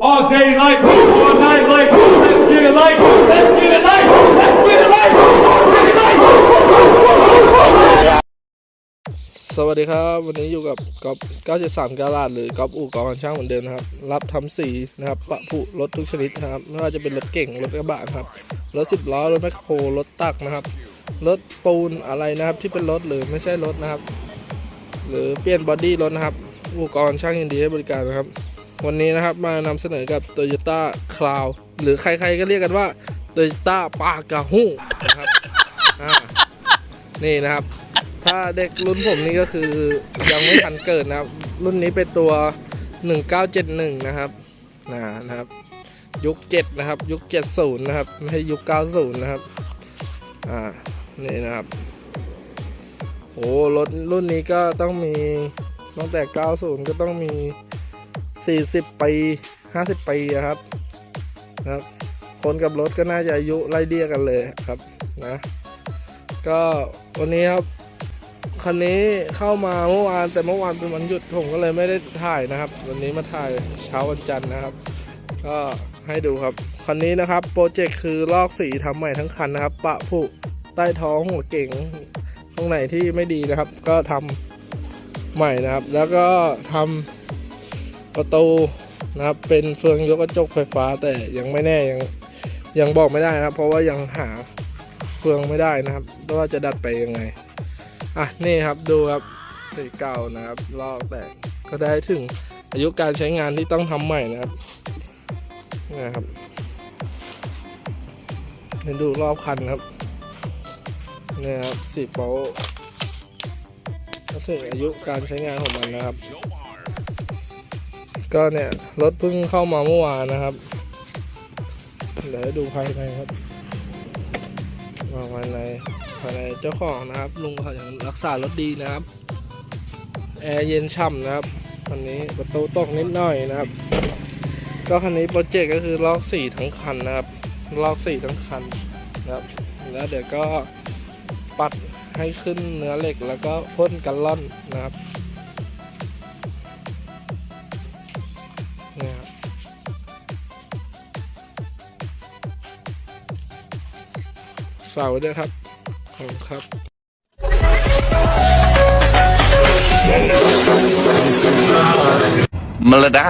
All day light, all night light, let's get it light, let's get it light, let's get it light, all day light. สวัสดีครับ วันนี้อยู่กับก๊อฟ973กาลาดหรือก๊อฟอู่กองช่างเหมือนเดิมนะครับ รับทำสีนะครับ ปะผุรถทุกชนิดนะครับ ไม่ว่าจะเป็นรถเก่ง รถกระบะนะครับ รถสิบล้อ รถแมคโคร รถตักนะครับ รถปูนอะไรนะครับ ที่เป็นรถหรือไม่ใช่รถนะครับ หรือเปลี่ยนบอดี้รถนะครับอุปกรณ์ช่างยินดีให้บริการนะครับ วันนี้นะครับมานำเสนอกับ Toyota Crown หรือใครๆก็เรียกกันว่า Toyota p a g a h u นะครับนี่นะครับ ถ้าเด็กรุ่นผมนี่ก็คือยังไม่ทันเกิดนะครับ รุ่นนี้เป็นตัว 1971 นะครับนะนะครับ ยุค 7 นะครับ ยุค 70 นะครับ ไม่ใช่ยุค 90 นะครับ อ่า นี่นะครับโอ้รถรุ่นนี้ก็ต้องมีตั้งแต่ 90 ก็ต้องมี 40ปี50ปีอะครับนะครับ คนกับรถก็น่าจะอายุไล่เดียกันเลยครับนะ ก็วันนี้ครับคันนี้เข้ามาเมื่อวานแต่เมื่อวานเป็นวันหยุดผมก็เลยไม่ได้ถ่ายนะครับ วันนี้มาถ่ายเช้าวันจันทร์นะครับ ก็ให้ดูครับคันนี้นะครับโปรเจกต์คือลอกสีทำใหม่ทั้งคันนะครับ ปะผุใต้ท้องหัวเก่งตรงไหนที่ไม่ดีนะครับ ก็ทำใหม่นะครับ แล้วก็ทำ ประตูนะครับเป็นเฟืองยกกระจกไฟฟ้าแต่ยังไม่แน่ยังยังบอกไม่ได้นะครับ เพราะว่ายังหาเฟืองไม่ได้นะครับว่าจะดัดไปยังไงอะนี่ครับดูครับสีเก่านะครับ ลอกแต่ก็ได้ถึงอายุการใช้งานที่ต้องทำใหม่นะครับนะครับเดี๋ยวดูรอบคันครับนี่ครับสีโป๊ะก็ถึงอายุการใช้งานของมันนะครับ ก็เนี่ยรถเพิ่งเข้ามาเมื่อวานนะครับเดี๋ยวดูภายในครับมาภายในภายในเจ้าของนะครับ ลุงเขาอยังรักษารถดีนะครับแอร์เย็นฉ่ำนะครับคันนี้ประตูตกนิดหน่อยนะครับ ก็คันนี้โปรเจกต์ก็คือลอกสีทั้งคันนะครับลอกสีทั้งคันนะครับแล้วเดี๋ยวก็ปัดให้ขึ้นเนื้อเหล็กแล้วก็พ่นกันล่อนนะครับ เสาด้วยครับ ขอบครับมลดา